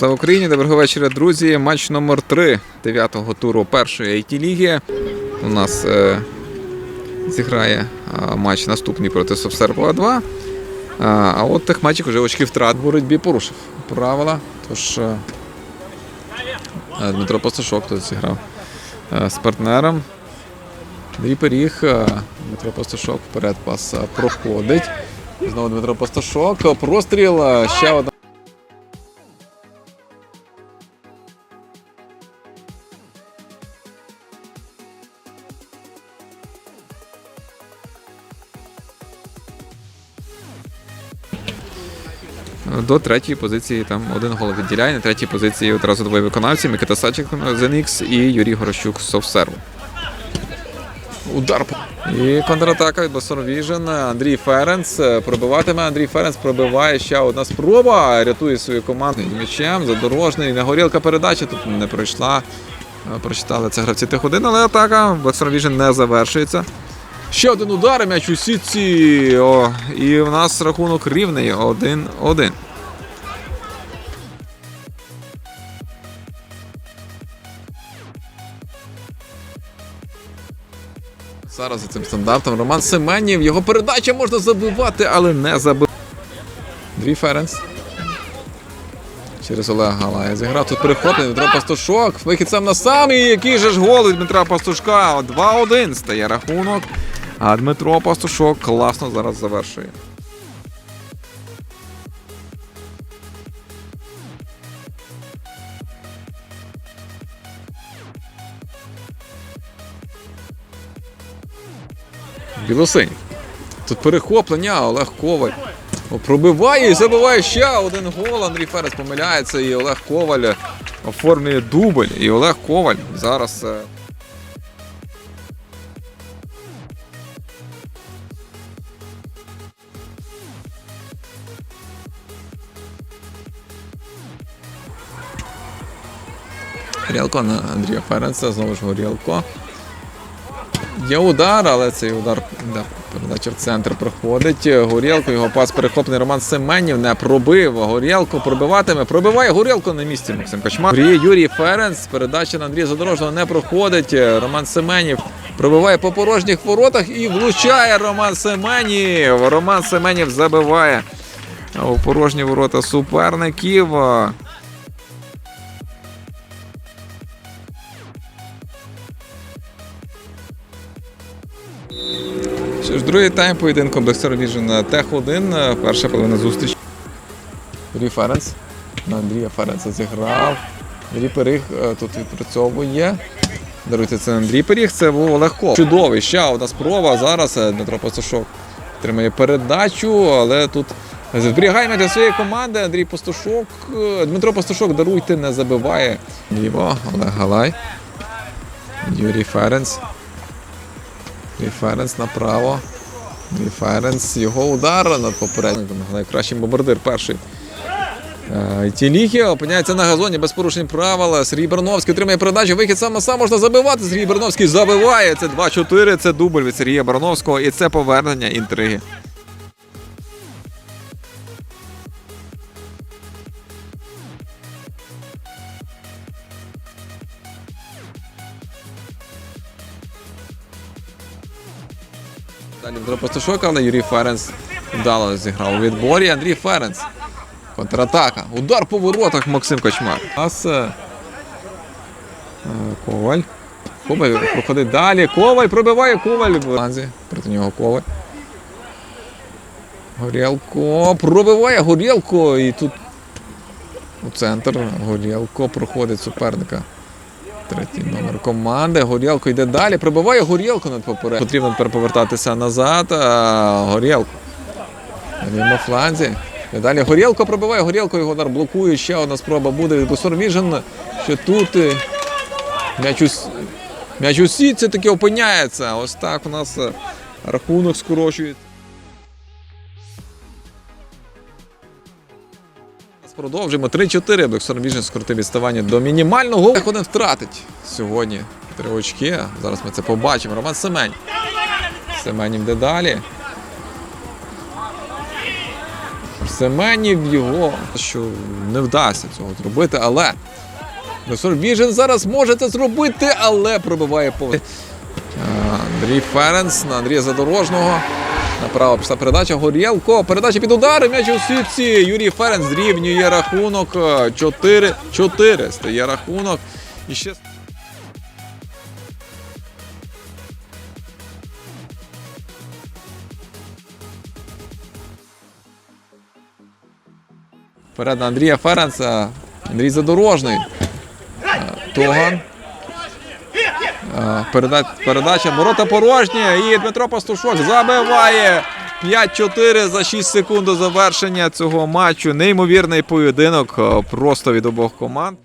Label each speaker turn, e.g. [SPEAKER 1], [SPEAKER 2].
[SPEAKER 1] Слава Україні! Доброго вечора, друзі. Матч номер 3 9-го туру першої it ліги. У нас е, зіграє е, матч наступний проти Совсервова 2. А, а от тих матчів вже очки втрат в боротьбі порушив правила. Тож е, е, Дмитро Пастушок тут зіграв е, з партнером. Андрій Пиріг, е, Дмитро Пастушок вперед пас е, проходить. Знову Дмитро Пастушок. Простріл. е, Ще одна. До третьої позиції там один гол відділяє. На третій позиції одразу двоє виконавців Микита Саченко з NX і Юрій Горощук з Совсерву. Удар. І контратака від Басор Віжен. Андрій Ференц е, пробиватиме. Андрій Ференц пробиває ще одна спроба. Рятує свою команду м'ячем. Задорожний. На горілка передача тут не пройшла. Е, Прочитали це гравці тих один, але атака Басор Віжен не завершується. Ще один удар, м'яч у сітці. О, і в нас рахунок рівний 1-1. Зараз за цим стандартом Роман Семенів. Його передача можна забивати, але не забив. Дві Ференс. Через Олега Галая зіграв тут перехоплення. Дмитро Пастушок. Вихід сам на сам. І який же ж гол Дмитра Пастушка. 2-1 стає рахунок. А Дмитро Пастушок класно зараз завершує. Білосинь. Тут перехоплення, Олег Коваль. Пробиває і забиває ще один гол. Андрій Ферес помиляється, і Олег Коваль оформлює дубль. І Олег Коваль зараз. Горілко на Андрія Ференца, знову ж Горілко. Є удар, але цей удар да, передача в центр проходить. Горілко, його пас перехоплений Роман Семенів не пробив. Горілко пробиватиме. Пробиває Горілко на місці. Максим Качмар. Юрій, Ференц. Передача на Андрія Задорожного не проходить. Роман Семенів пробиває по порожніх воротах і влучає Роман Семенів. Роман Семенів забиває у порожні ворота суперників. Що ж, другий тайм поєдинку Black Vision Тех 1. Перша половина зустріч. Юрій Ференц. На Андрія Ференца зіграв. Андрій Періг е, тут відпрацьовує. Даруйте, це Андрій Періг, це був Олег Кол. Чудовий. Ще одна спроба. Зараз е, Дмитро Пастушок тримає передачу, але тут зберігає для своєї команди. Андрій Пастушок. е, Дмитро Пастушок, даруйте, не забиває. Ліво, Олег Галай. Юрій Ференц. Юрій Ференц направо. Юрій Ференц. Його удар над попереднім. Найкращий бомбардир перший. Е, опиняється на газоні без порушень правил. Сергій Барновський отримає передачу. Вихід сам на сам можна забивати. Сергій Барновський забиває. Це 2-4. Це дубль від Сергія Барановського. І це повернення інтриги. Далі Дмитро Пастушок, але Юрій Ференц вдало зіграв у відборі. Андрій Ференц. Контратака. Удар по воротах Максим Кочмар. Нас е, е, Коваль. Коваль проходить далі. Коваль пробиває Коваль ланзі. Проти нього Коваль. Горілко. Пробиває Горілко. І тут у центр Горілко проходить суперника. Третій номер команди. Горілко йде далі. Пробиває Горілко над поперед. Потрібно тепер повертатися назад. Горілко. На фланзі. Далі Горілко пробиває, Горілко його удар блокує. Ще одна спроба буде від Бусор Що тут е, м'яч у сітці таки опиняється. Ось так у нас е, рахунок скорочується. Продовжуємо 3-4. Бексор Віжен скоротив відставання до мінімального. Один втратить сьогодні три очки. Зараз ми це побачимо. Роман Семень. Семенів йде далі. Семенів його, що не вдасться цього зробити, але Ресор Віжен зараз може це зробити, але пробиває по Е, Андрій Ференс на Андрія Задорожного. Направо пішла передача. Горєлко. Передача під удар. М'яч у сітці. Юрій Ференс зрівнює рахунок. 4-4 стає рахунок. І ще Вперед на Андрія Ференса. Андрій Задорожний. Е, Тоган. Е, переда- Передача ворота порожні. І Дмитро Пастушок забиває 5-4 за 6 секунд до завершення цього матчу. Неймовірний поєдинок е, просто від обох команд.